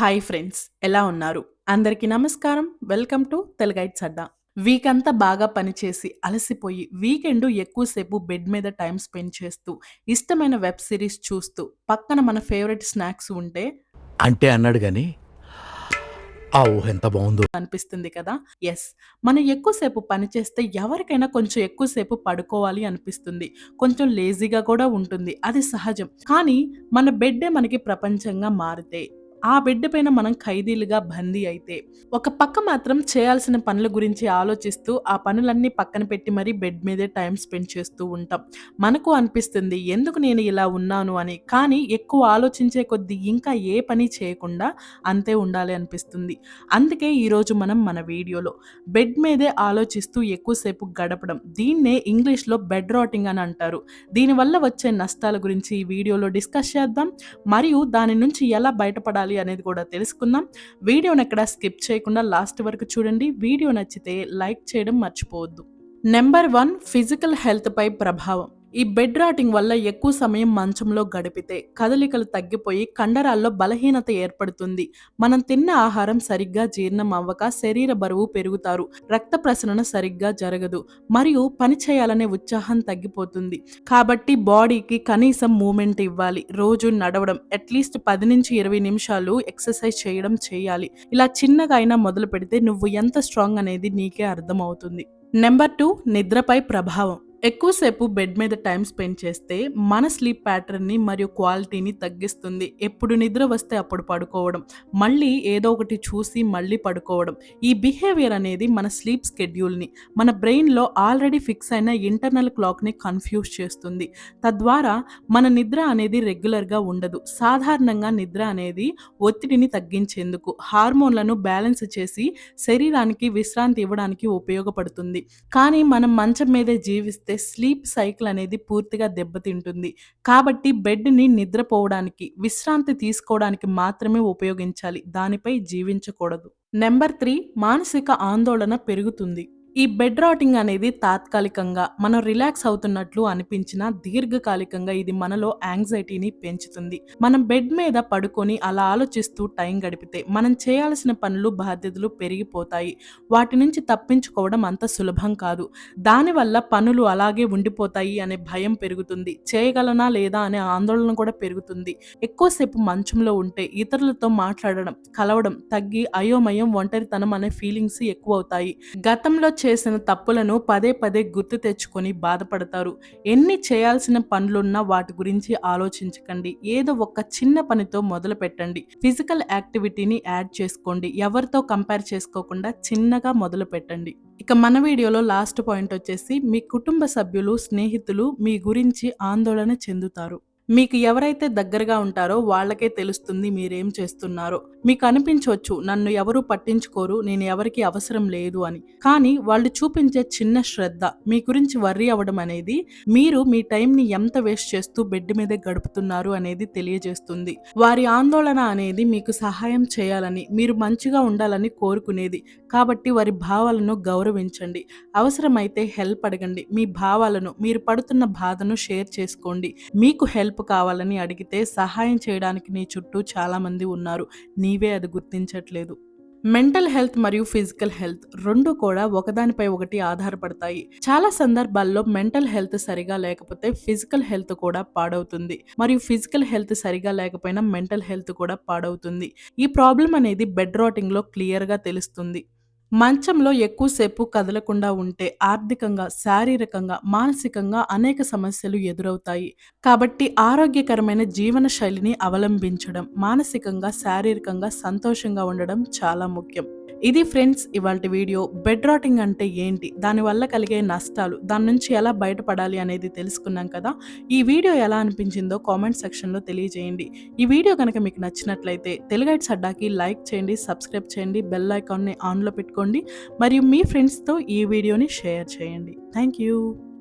Hi friends ఎలా ఉన్నారు? అందరికీ నమస్కారం. Welcome to Teluguites Adda week అంతా బాగా పనిచేసి అలసిపోయి వీకెండ్ ఎక్కువసేపు బెడ్ మీద టైం స్పెండ్ చేస్తూ ఇష్టమైన వెబ్ సిరీస్ చూస్తూ పక్కన మన ఫేవరెట్ స్నాక్స్ ఉంటే? అంటే అన్నాడు ఆ ఊహ ఎంత బాగుందో అనిపిస్తుంది కదా? ఎస్ మనం ఎక్కువసేపు పని చేస్తే ఎవరికైనా కొంచెం ఎక్కువసేపు పడుకోవాలి అనిపిస్తుంది. కొంచెం లేజీగా కూడా ఉంటుంది. అది సహజం. కానీ మన బెడ్డే మనకి ప్రపంచంగా మారితే ఆ బిడ్డ పైన మనం ఖైదీలుగా బందీ అయితే ఒక పక్క మాత్రం చేయాల్సిన పనుల గురించి ఆలోచిస్తూ ఆ పనులన్నీ పక్కన పెట్టి మరీ బెడ్ మీదే టైం స్పెండ్ చేస్తూ ఉంటాం. మనకు అనిపిస్తుంది ఎందుకు నేను ఇలా ఉన్నాను అని. కానీ ఎక్కువ ఆలోచించే కొద్దీ ఇంకా ఏ పని చేయకుండా అంతే ఉండాలి అనిపిస్తుంది. అందుకే ఈరోజు మనం మన వీడియోలో బెడ్ మీదే ఆలోచిస్తూ ఎక్కువసేపు గడపడం. దీన్నే ఇంగ్లీష్లో బెడ్ రాటింగ్ అని అంటారు. దీనివల్ల వచ్చే నష్టాల గురించి ఈ వీడియోలో డిస్కస్ చేద్దాం. మరియు దాని నుంచి ఎలా బయటపడాలి అనేది కూడా తెలుసుకుందాం. వీడియోని ఎక్కడ స్కిప్ చేయకుండా లాస్ట్ వరకు చూడండి. వీడియో నచ్చితే లైక్ చేయడం మర్చిపోవద్దు. నెంబర్ వన్ ఫిజికల్ హెల్త్పై ప్రభావం. ఈ బెడ్ రాటింగ్ వల్ల ఎక్కువ సమయం మంచంలో గడిపితే కదలికలు తగ్గిపోయి కండరాల్లో బలహీనత ఏర్పడుతుంది. మనం తిన్న ఆహారం సరిగ్గా జీర్ణం అవ్వక శరీర బరువు పెరుగుతారు. రక్త ప్రసరణ సరిగ్గా జరగదు. మరియు పని చేయాలనే ఉత్సాహం తగ్గిపోతుంది. కాబట్టి బాడీకి కనీసం మూమెంట్ ఇవ్వాలి. రోజు నడవడం అట్లీస్ట్ పది నుంచి ఇరవై నిమిషాలు ఎక్సర్సైజ్ చేయడం చేయాలి. ఇలా చిన్నగా అయినా మొదలు పెడితే నువ్వు ఎంత స్ట్రాంగ్ అనేది నీకే అర్థమవుతుంది. నెంబర్ టూ నిద్రపై ప్రభావం. ఎక్కువసేపు బెడ్ మీద టైం స్పెండ్ చేస్తే మన స్లీప్ ప్యాటర్న్ని మరియు క్వాలిటీని తగ్గిస్తుంది. ఎప్పుడు నిద్ర వస్తే అప్పుడు పడుకోవడం. మళ్ళీ ఏదో ఒకటి చూసి మళ్ళీ పడుకోవడం. ఈ బిహేవియర్ అనేది మన స్లీప్ స్కెడ్యూల్ని మన బ్రెయిన్లో ఆల్రెడీ ఫిక్స్ అయిన ఇంటర్నల్ క్లాక్ని కన్ఫ్యూజ్ చేస్తుంది. తద్వారా మన నిద్ర అనేది రెగ్యులర్గా ఉండదు. సాధారణంగా నిద్ర అనేది ఒత్తిడిని తగ్గించేందుకు హార్మోన్లను బ్యాలెన్స్ చేసి శరీరానికి విశ్రాంతి ఇవ్వడానికి ఉపయోగపడుతుంది. కానీ మనం మంచం మీదే జీవిస్తే స్లీప్ సైకిల్ అనేది పూర్తిగా దెబ్బతింటుంది. కాబట్టి బెడ్ని నిద్రపోవడానికి విశ్రాంతి తీసుకోవడానికి మాత్రమే ఉపయోగించాలి. దానిపై జీవించకూడదు. నెంబర్ త్రీ మానసిక ఆందోళన పెరుగుతుంది. ఈ బెడ్ రాటింగ్ అనేది తాత్కాలికంగా మనం రిలాక్స్ అవుతున్నట్లు అనిపించినా దీర్ఘకాలికంగా ఇది మనలో యాంగ్జైటీని పెంచుతుంది. మనం బెడ్ మీద పడుకొని అలా ఆలోచిస్తూ టైం గడిపితే మనం చేయాల్సిన పనులు బాధ్యతలు పెరిగిపోతాయి. వాటి నుంచి తప్పించుకోవడం అంత సులభం కాదు. దానివల్ల పనులు అలాగే ఉండిపోతాయి అనే భయం పెరుగుతుంది. చేయగలనా లేదా అనే ఆందోళన కూడా పెరుగుతుంది. ఎక్కువసేపు మంచంలో ఉంటే ఇతరులతో మాట్లాడడం కలవడం తగ్గి అయోమయం ఒంటరితనం అనే ఫీలింగ్స్ ఎక్కువ అవుతాయి గతంలో చేసిన తప్పులను పదే పదే గుర్తు తెచ్చుకొని బాధపడతారు. ఎన్ని చేయాల్సిన పనులున్నా వాటి గురించి ఆలోచించకండి. ఏదో ఒక చిన్న పనితో మొదలు పెట్టండి. ఫిజికల్ యాక్టివిటీని యాడ్ చేసుకోండి. ఎవరితో కంపేర్ చేసుకోకుండా చిన్నగా మొదలు పెట్టండి. ఇక మన వీడియోలో లాస్ట్ పాయింట్ వచ్చేసి మీ కుటుంబ సభ్యులు స్నేహితులు మీ గురించి ఆందోళన చెందుతారు. మీకు ఎవరైతే దగ్గరగా ఉంటారో వాళ్ళకే తెలుస్తుంది మీరేం చేస్తున్నారో. మీకు అనిపించవచ్చు నన్ను ఎవరు పట్టించుకోరు నేను ఎవరికి అవసరం లేదు అని. కానీ వాళ్ళు చూపించే చిన్న శ్రద్ధ మీ గురించి వర్రీ అవ్వడం అనేది మీరు మీ టైంని ఎంత వేస్ట్ చేస్తూ బెడ్ మీదే గడుపుతున్నారు అనేది తెలియజేస్తుంది. వారి ఆందోళన అనేది మీకు సహాయం చేయాలని మీరు మంచిగా ఉండాలని కోరుకునేది. కాబట్టి వారి భావాలను గౌరవించండి. అవసరమైతే హెల్ప్ అడగండి. మీ భావాలను మీరు పడుతున్న బాధను షేర్ చేసుకోండి. మీకు హెల్ప్ హెల్ప్ కావాలని అడిగితే సహాయం చేయడానికి నీ చుట్టూ చాలామంది ఉన్నారు. నీవే అది గుర్తించట్లేదు. మెంటల్ హెల్త్ మరియు ఫిజికల్ హెల్త్ రెండు కూడా ఒకదానిపై ఒకటి ఆధారపడతాయి. చాలా సందర్భాల్లో మెంటల్ హెల్త్ సరిగా లేకపోతే ఫిజికల్ హెల్త్ కూడా పాడవుతుంది. మరియు ఫిజికల్ హెల్త్ సరిగా లేకపోయినా మెంటల్ హెల్త్ కూడా పాడవుతుంది. ఈ ప్రాబ్లం అనేది బెడ్ రాటింగ్లో క్లియర్గా తెలుస్తుంది. మంచంలో ఎక్కువసేపు కదలకుండా ఉంటే ఆర్థికంగా శారీరకంగా మానసికంగా అనేక సమస్యలు ఎదురవుతాయి. కాబట్టి ఆరోగ్యకరమైన జీవన శైలిని అవలంబించడం మానసికంగా శారీరకంగా సంతోషంగా ఉండడం చాలా ముఖ్యం. ఇది ఫ్రెండ్స్ ఇవాళ వీడియో బెడ్ రాటింగ్ అంటే ఏంటి? దానివల్ల కలిగే నష్టాలు దాని నుంచి ఎలా బయటపడాలి అనేది తెలుసుకున్నాం కదా? ఈ వీడియో ఎలా అనిపించిందో కామెంట్ సెక్షన్లో తెలియజేయండి. ఈ వీడియో కనుక మీకు నచ్చినట్లయితే తెలుగైట్స్ అడ్డాకి లైక్ చేయండి సబ్స్క్రైబ్ చేయండి బెల్ ఐకాన్ని ఆన్లో పెట్టుకోండి మరియు మీ ఫ్రెండ్స్తో ఈ వీడియోని షేర్ చేయండి. Thank you.